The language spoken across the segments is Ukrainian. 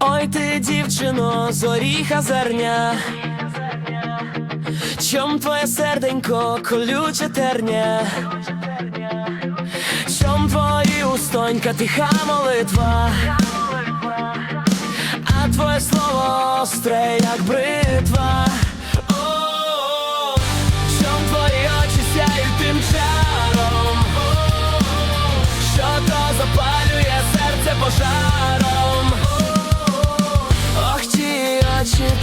Ой ти, дівчино, зоріха зерня. Чом твоє серденько колюче терня? Чом твої устонька тиха молитва? А твоє слово остре, як бритва.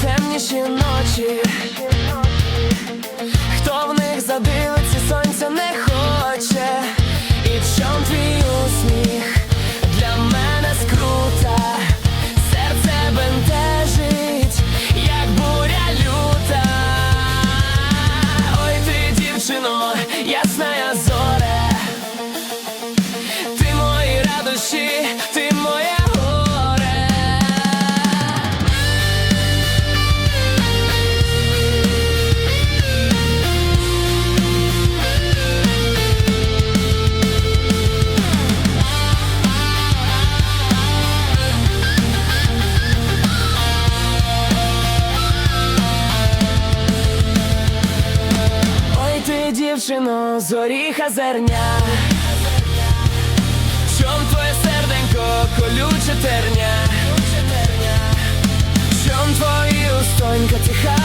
Темніші ночі. Хто в них задивиться, сонця не хоче. І в чом твій усміх для мене скрута, серце бентежить, як буря люта. Ой, ти, дівчино, ясна зоре. Ти мої радощі, ти, зорі хазерня, зерня. Чом твоє серденько колюче терня? Чом твої устонька тиха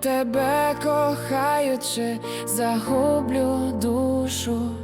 тебе кохаючи, загублю душу.